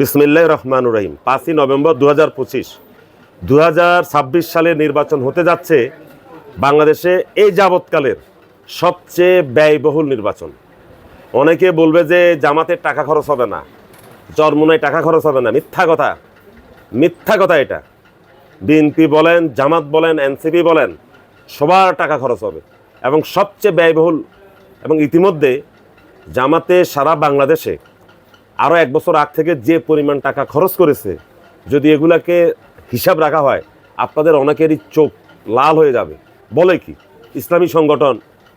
বিসমিল্লাহ রহমান রহিম। পাঁচই নভেম্বর দু হাজার পঁচিশ দু হাজার ছাব্বিশ সালে নির্বাচন হতে যাচ্ছে বাংলাদেশে এই যাবৎকালের সবচেয়ে ব্যয়বহুল নির্বাচন। অনেকে বলবে যে জামাতের টাকা খরচ হবে না, চরমুনায় টাকা খরচ হবে না। মিথ্যা কথা মিথ্যা কথা এটা। বিএনপি বলেন, জামাত বলেন, এনসিপি বলেন, সবার টাকা খরচ হবে। এবং সবচেয়ে ব্যয়বহুল এবং ইতিমধ্যে জামাতে সারা বাংলাদেশে আরও এক বছর আগ থেকে যে পরিমাণ টাকা খরচ করেছে, যদি এগুলাকে হিসাব রাখা হয়, আপনাদের অনেকেরই চোখ লাল হয়ে যাবে। বলে কি, ইসলামী সংগঠন,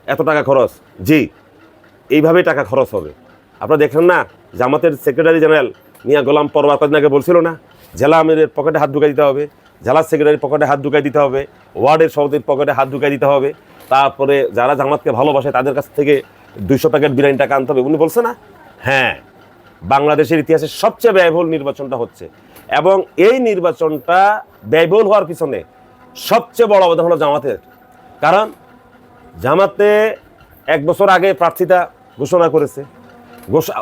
এত টাকা খরচ? জি, এইভাবেই টাকা খরচ হবে। আপনারা দেখেন না, জামাতের সেক্রেটারি জেনারেল মিয়া গোলাম পরবার কদিন আগে বলছিল না, জেলা আমিরের পকেটে হাত ঢুকাই দিতে হবে, জেলা সেক্রেটারির পকেটে হাত ঢুকাই দিতে হবে, ওয়ার্ডের সভাপতির পকেটে হাত ঢুকাই দিতে হবে, তারপরে যারা জামাতকে ভালোবাসে তাদের কাছ থেকে দুইশো প্যাকেট বিরিয়ানি টাকা আনতে হবে। উনি বলছে না? হ্যাঁ বাংলাদেশের ইতিহাসে সবচেয়ে ব্যয়বহুল নির্বাচনটা হচ্ছে। এবং এই নির্বাচনটা ব্যয়বহুল হওয়ার পিছনে সবচেয়ে বড় অবদান হলো জামাতের। কারণ জামাতে এক বছর আগে প্রার্থিতা ঘোষণা করেছে।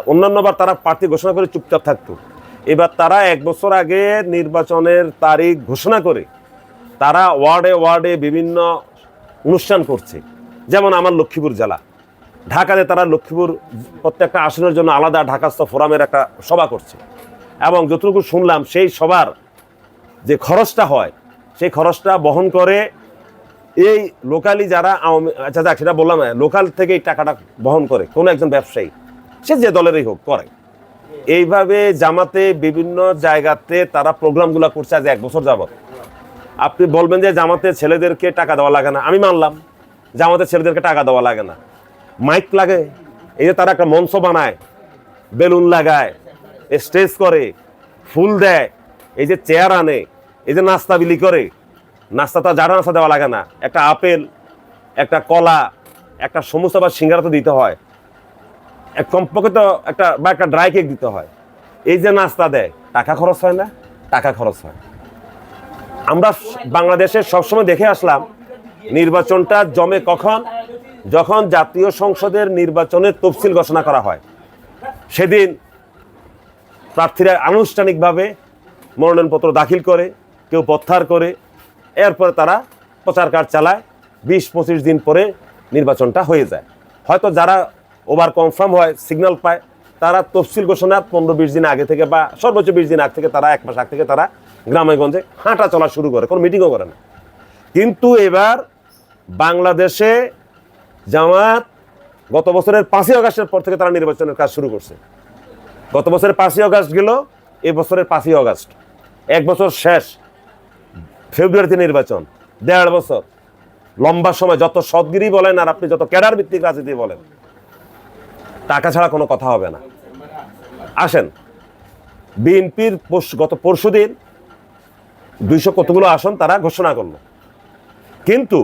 অন্যান্যবার তারা প্রার্থী ঘোষণা করে চুপচাপ থাকতো। এবার তারা এক বছর আগে নির্বাচনের তারিখ ঘোষণা করে তারা ওয়ার্ডে ওয়ার্ডে বিভিন্ন অনুষ্ঠান করছে। যেমন আমার লক্ষ্মীপুর জেলা। ঢাকাতে তারা লক্ষ্মীপুর প্রত্যেকটা আসনের জন্য আলাদা ঢাকাস্থ ফোরামের একটা সভা করছে। এবং যতটুকু শুনলাম, সেই সভার যে খরচটা হয়, সেই খরচটা বহন করে এই লোকালি যারা আচ্ছা যাক, সেটা বললাম, লোকাল থেকে এই টাকাটা বহন করে, কোনো একজন ব্যবসায়ী, সে যে দলেরই হোক, করে। এইভাবে জামাতে বিভিন্ন জায়গাতে তারা প্রোগ্রামগুলো করছে আজ এক বছর যাবত আপনি বলবেন যে জামাতে ছেলেদেরকে টাকা দেওয়া লাগে না, আমি মানলাম। জামাতে ছেলেদেরকে টাকা দেওয়া লাগে না। মাইক লাগে। এই যে তারা একটা মঞ্চ বানায়, বেলুন লাগায়, স্টেজ করে, ফুল দেয়, এই যে চেয়ার আনে, এই যে নাস্তা বিলি করে, নাস্তা তো যারা নাস্তা দেওয়া লাগে না। একটা আপেল, একটা কলা, একটা সমোসা বা সিঙ্গারা তো দিতে হয়। এক কমপক্ষে তো একটা বা একটা ড্রাই কেক দিতে হয়। এই যে নাস্তা দেয়, টাকা খরচ হয় না? টাকা খরচ হয়। আমরা বাংলাদেশে সবসময় দেখে আসলাম, নির্বাচনটা জমে কখন? যখন জাতীয় সংসদের নির্বাচনের তফসিল ঘোষণা করা হয়, সেদিন প্রার্থীরা আনুষ্ঠানিকভাবে মনোনয়নপত্র দাখিল করে, কেউ প্রত্যাহার করে, এরপরে তারা প্রচার কার্ড চালায় বিশ পঁচিশ দিন পরে নির্বাচনটা হয়ে যায়। হয়তো যারা ওভার কনফার্ম হয় সিগন্যাল পায়, তারা তফসিল ঘোষণার পনেরো বিশ দিন আগে থেকে বা সর্বোচ্চ বিশ দিন আগ থেকে তারা, এক মাস আগ থেকে তারা গ্রামে গঞ্জে হাঁটা চলা শুরু করে, কোনো মিটিংও করে না। কিন্তু এবার বাংলাদেশে জামাত গত বছরের পাঁচই আগস্টের পর থেকে তারা নির্বাচনের কাজ শুরু করছে। গত বছরের পাঁচই আগস্ট গেল এ বছরের পাঁচই আগস্ট এক বছর শেষ, ফেব্রুয়ারিতে নির্বাচন, দেড় বছর। লম্বা সময় যত সদগিরি বলেন আর আপনি যত ক্যাডার ভিত্তিক রাজনীতি বলেন, টাকা ছাড়া কোনো কথা হবে না। আসেন, বিএনপির গত পরশু দিন দুইশো কতগুলো আসন তারা ঘোষণা করল। কিন্তু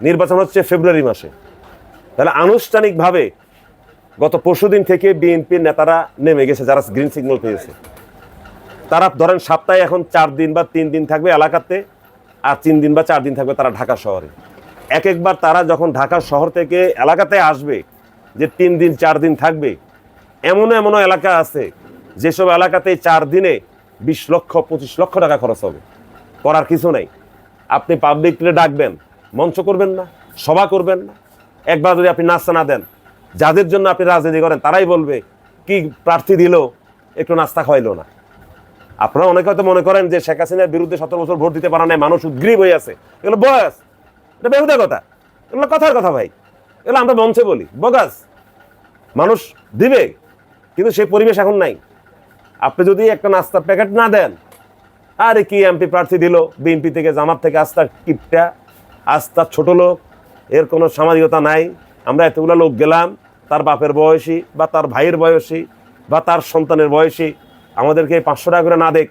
নির্বাচন হচ্ছে ফেব্রুয়ারি মাসে। তাহলে আনুষ্ঠানিকভাবে গত পরশুদিন থেকে বিএনপির নেতারা নেমে গেছে, যারা গ্রিন সিগন্যাল পেয়েছে। তারা ধরেন সপ্তাহে এখন চার দিন বা তিন দিন থাকবে এলাকাতে আর তিন দিন বা চার দিন থাকবে তারা ঢাকা শহরে। এক একবার তারা যখন ঢাকা শহর থেকে এলাকাতে আসবে যে তিন দিন, চার দিন থাকবে এমনও এমনও এলাকা আছে যেসব এলাকাতে চার দিনে বিশ লক্ষ, পঁচিশ লক্ষ টাকা খরচ হবে। করার কিছু নেই। আপনি পাবলিক ডাকবেন, মঞ্চ করবেন না, সভা করবেন না। একবার যদি আপনি নাস্তা না দেন, যাদের জন্য আপনি রাজনীতি করেন, তারাই বলবে, কি প্রার্থী দিল, একটু নাস্তা খাওয়াইলো না। আপনারা অনেকে হয়তো মনে করেন যে শেখ হাসিনার বিরুদ্ধে সতেরো বছর ভোট দিতে পারা নাই, মানুষ উদ্গ্রীব হয়ে আছে। এগুলো বয়স, এটা বেহুদা কথা। এগুলো কথার কথা ভাই। এগুলো আমরা মঞ্চে বলি, বগাস। মানুষ দিবে, কিন্তু সেই পরিবেশ এখন নাই। আপনি যদি একটা নাস্তা প্যাকেট না দেন, আরে কি এমপি প্রার্থী দিল, বিএনপি থেকে জামাত থেকে আস্তা কিপটা আস্তা ছোট লোক এর কোনো সামাজিকতা নাই। আমরা এতগুলো লোক গেলাম, তার বাপের বয়সী বা তার ভাইয়ের বয়সী বা তার সন্তানের বয়সী, আমাদেরকে পাঁচশো টাকা করে না দেখ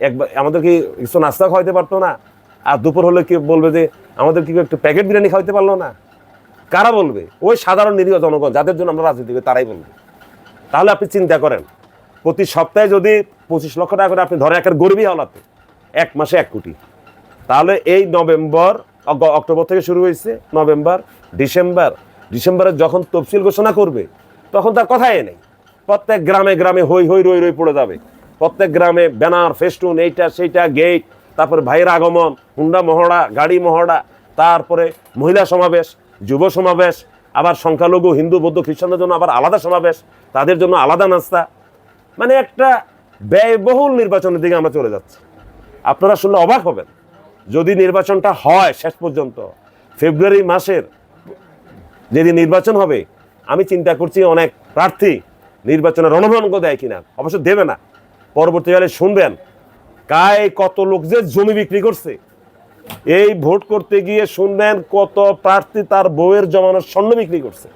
একবার আমাদেরকে কিছু নাস্তা খাওয়াইতে পারতো না? আর দুপুর হলে কি বলবে যে, আমাদের কি একটু প্যাকেট বিরিয়ানি খাওয়াইতে পারল না? কারা বলবে? ওই সাধারণ নিরীহ জনগণ, যাদের জন্য আমরা রাজনীতি করি, তারাই বলবে। তাহলে আপনি চিন্তা করেন, প্রতি সপ্তাহে যদি পঁচিশ লক্ষ টাকা করে আপনি ধরে একের গরিবই হলাতে এক মাসে এক কোটি, তাহলে এই নভেম্বর অক্টোবর থেকে শুরু হয়েছে, নভেম্বর, ডিসেম্বর। ডিসেম্বরে যখন তফসিল ঘোষণা করবে, তখন তার কথাই নেই। প্রত্যেক গ্রামে গ্রামে হই হই রই রই পড়ে যাবে। প্রত্যেক গ্রামে ব্যানার, ফেস্টুন, এইটা, সেইটা, গেট, তারপরে ভাইয়ের আগমন, হুন্ডা মহড়া, গাড়ি মহড়া, তারপরে মহিলা সমাবেশ, যুব সমাবেশ, আবার সংখ্যালঘু, হিন্দু, বৌদ্ধ, খ্রিস্টানদের জন্য আবার আলাদা সমাবেশ, তাদের জন্য আলাদা নাস্তা। মানে একটা ব্যয়বহুল নির্বাচনের দিকে আমরা চলে যাচ্ছি। আপনারা শুনলে অবাক হবেন। যদি নির্বাচনটা হয় শেষ পর্যন্ত, ফেব্রুয়ারি মাসের যেদিন নির্বাচন হবে, আমি চিন্তা করছি অনেক প্রার্থী নির্বাচনে রণভঙ্গ দেয় কিনা, অবশ্য দেবে না। পরবর্তীকালে শুনবেন, কায় কত লোক যে জমি বিক্রি করছে। এই ভোট করতে গিয়ে শুনবেন কত প্রার্থী তার বউয়ের জমানোর স্বর্ণ বিক্রি করছে।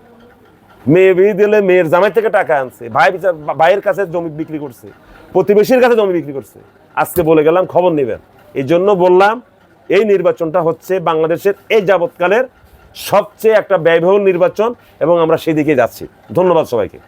মেয়ে বিয়ে দিলে মেয়ের জামাই থেকে টাকা আনছে, ভাই বিচার, ভাইয়ের কাছে জমি বিক্রি করছে, প্রতিবেশীর কাছে জমি বিক্রি করছে। আজকে বলে গেলাম খবর নেবেন। এই জন্য বললাম এই নির্বাচনটা হচ্ছে বাংলাদেশের এই যাবৎকালের সবচেয়ে একটা ব্যয়বহুল নির্বাচন এবং আমরা সেদিকে যাচ্ছি। ধন্যবাদ সবাইকে।